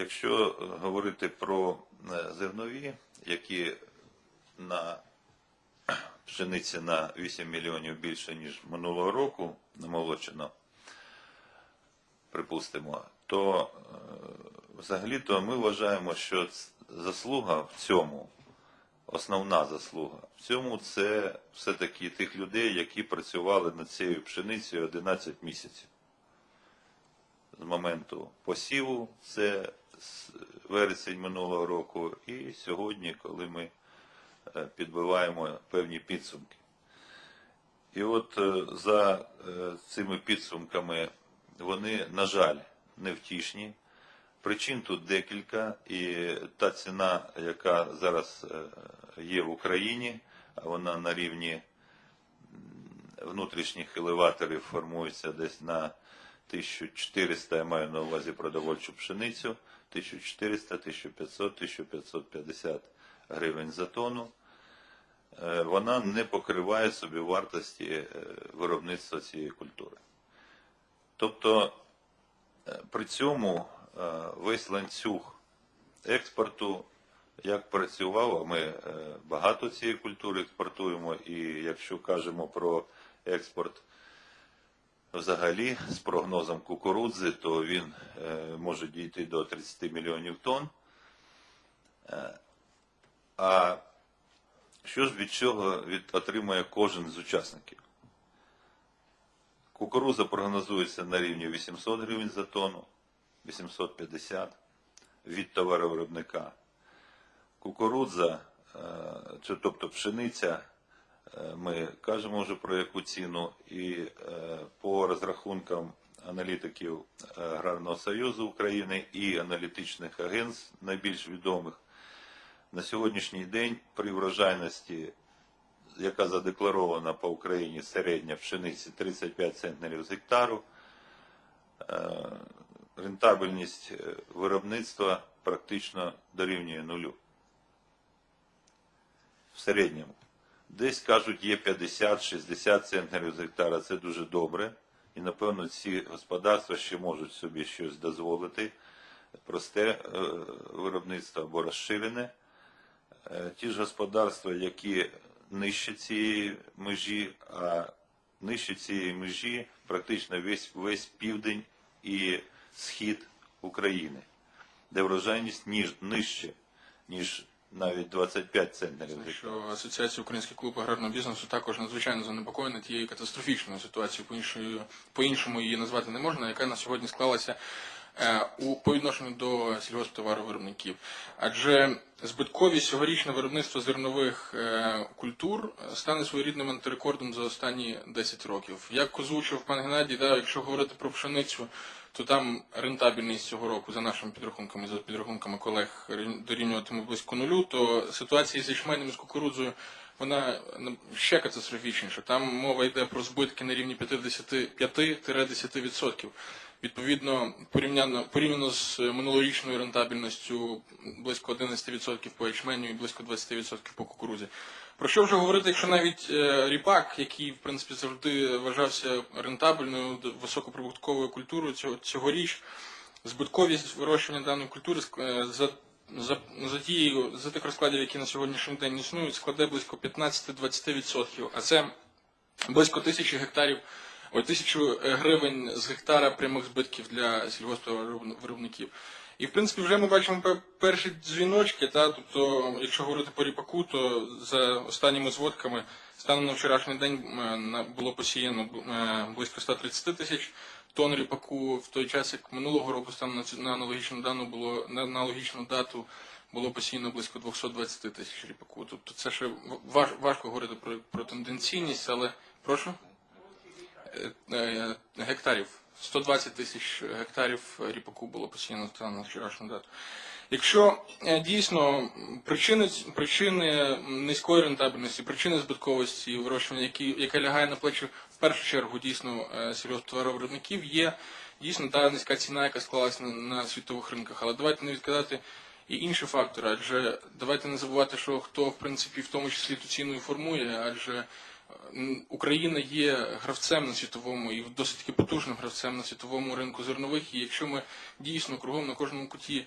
якщо е, говорити про е, зернові, які на пшениці на 8 мільйонів більше, ніж минулого року намолочено, припустимо, то е, взагалі-то ми вважаємо, що заслуга в цьому, основна заслуга в цьому це все-таки тих людей, які працювали над цією пшеницею 11 місяців. З моменту посіву, це вересень минулого року, і сьогодні, коли ми е, підбиваємо певні підсумки. І от е, за е, цими підсумками вони, на жаль, невтішні. Причин тут декілька, і та ціна, яка зараз є в Україні, вона на рівні внутрішніх елеваторів формується десь на 1400, я маю на увазі продовольчу пшеницю, 1400, 1500, 1550 гривень за тонну. Е, Вона не покриває собі вартості е, виробництва цієї культури. Тобто е, при цьому весь ланцюг експорту як працював, а ми багато цієї культури експортуємо, і якщо кажемо про експорт взагалі з прогнозом кукурудзи, то він е, може дійти до 30 мільйонів тонн. Е, А що ж від цього від, отримує кожен з учасників? Кукуруза прогнозується на рівні 800 гривень за тонну, 850 від товаровиробника. Кукурудза, е, тобто пшениця, ми кажемо вже про яку ціну, і е, по розрахункам аналітиків е, Аграрного Союзу України і аналітичних агентств найбільш відомих, на сьогоднішній день при врожайності яка задекларована по Україні середня пшениці 35 центнерів з гектару. Е, Рентабельність е, виробництва практично дорівнює нулю. В середньому. Десь кажуть, є 50-60 центнерів з гектара, це дуже добре. І напевно ці господарства ще можуть собі щось дозволити. Просте е, виробництво або розширене. Е, ті ж господарства, які нижче цієї межі, а нижче цієї межі практично весь, весь південь і схід України, де врожайність ніж, нижче, ніж навіть 25 центнерів. що Асоціація Український клуб аграрного бізнесу також надзвичайно занепокоєна тією катастрофічною ситуацією, по-іншому, по-іншому її назвати не можна, яка на сьогодні склалася у по відношенню до сільгосптоваровиробників. Адже збитковість цьогорічне виробництво зернових е, культур е, стане своєрідним антирекордом за останні 10 років. Як озвучив пан Геннадій, да, якщо говорити про пшеницю, то там рентабельність цього року, за нашими підрахунками, за підрахунками колег, дорівнюватиме близько нулю, то ситуація з ячменем з кукурудзою вона ну, ще катастрофічніша. Там мова йде про збитки на рівні 55-10%. Відповідно, порівняно, порівняно з минулорічною рентабельністю близько 11% по ячменю і близько 20% по кукурудзі. Про що вже говорити, якщо навіть е, ріпак, який в принципі завжди вважався рентабельною, високоприбутковою культурою, цього, цьогоріч збитковість вирощування даної культури е, за, за, за, тією, за тих розкладів, які на сьогоднішній день існують, складе близько 15-20%, а це близько тисячі гектарів, ой, тисячу е, гривень з гектара прямих збитків для сільгоспвиробників. І в принципі вже ми бачимо перші дзвіночки, та тобто, якщо говорити по ріпаку, то за останніми зводками станом на вчорашній день е, було посіяно е, близько 130 тисяч тонн ріпаку, в той час як минулого року станом на аналогічну дану було на аналогічну дату було посіяно близько 220 тисяч ріпаку. Тобто це ще важ, важко говорити про, про тенденційність, але прошу е, гектарів. 120 тисяч гектарів ріпаку було посіяно станом на вчорашню дату. Якщо е, дійсно причини, причини низької рентабельності, причини збитковості вирощування, які, яка лягає на плечі в першу чергу дійсно е, сільгосптоваровиробників, є дійсно та низька ціна, яка склалася на, на світових ринках. Але давайте не відкидати і інші фактори, адже давайте не забувати, що хто в принципі в тому числі ту ціну і формує, адже Україна є гравцем на світовому і досить таки потужним гравцем на світовому ринку зернових. І якщо ми дійсно кругом на кожному куті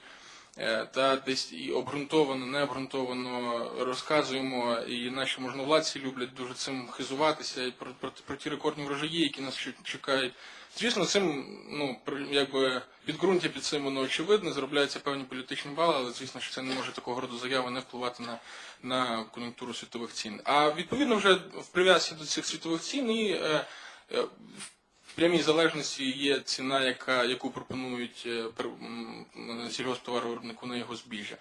е, та десь і обґрунтовано, необґрунтовано розказуємо, і наші можновладці люблять дуже цим хизуватися і про, про, про ті рекордні врожаї, які нас чекають. Звісно, цим ну якби підґрунтя під цим воно очевидне, заробляються певні політичні бали, але звісно, що це не може такого роду заяви не впливати на, на кон'юнктуру світових цін. А відповідно вже в прив'язці до цих світових цін і е, е, в прямій залежності є ціна, яка, яку пропонують е, сільгосптоваровиробнику на його збіжжя.